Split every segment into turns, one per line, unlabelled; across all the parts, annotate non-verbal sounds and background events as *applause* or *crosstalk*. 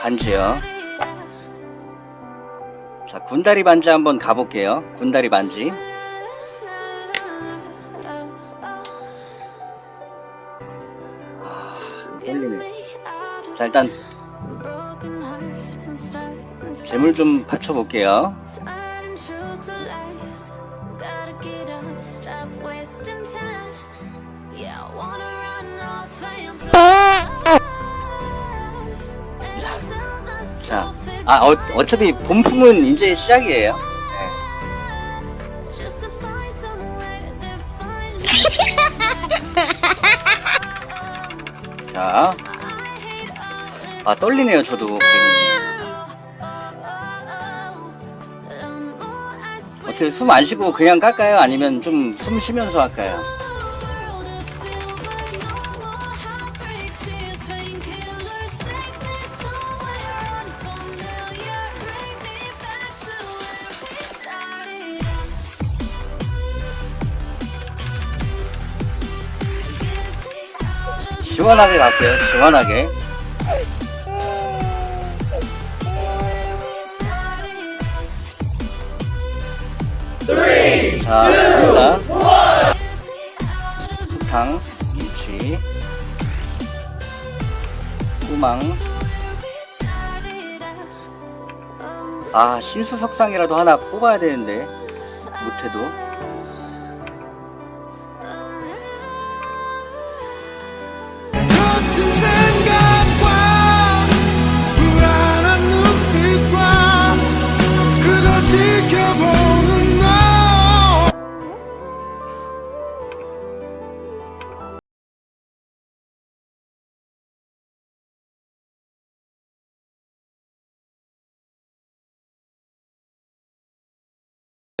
반지요. 자, 군다리 반지 한번 가볼게요. 군다리 반지. 아. 자, 일단 재물 좀 받쳐볼게요. 아, 어, 어차피 본품은 이제 시작이에요. *laughs* 자, 아, 떨리네요, 저도. 어떻게 숨 안 쉬고 그냥 깔까요? 아니면 좀 숨 쉬면서 할까요? 시원하게 갈게요, 시원하게. 자, 갑니다. 수탕, 위치, 꾸망. 아, 신수석상이라도 하나 뽑아야 되는데, 못해도.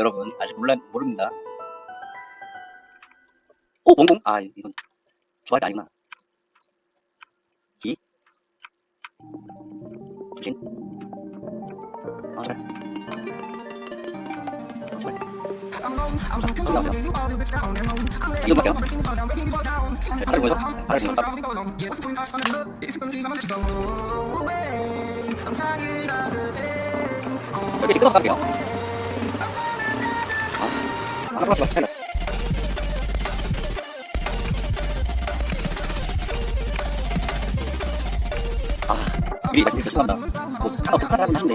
여러분, 아직 몰라, 모릅니다. 오, 몽봉! 아, 이건, 게 아니구나. 기? 두진? 아, 그래. 이거 볼게요. 바로 보여서, 바로 보여서. 여기 지금 갈게요. 아, 하나 하나. 아, 미리 말씀드려 죄송합니다. 뭐, 하나 없어 하나 하는데,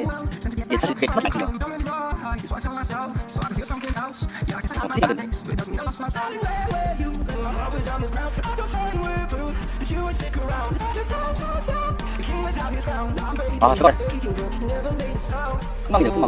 이게 사실 그게 안 돼요. 아, 제발. 금방이네요, 금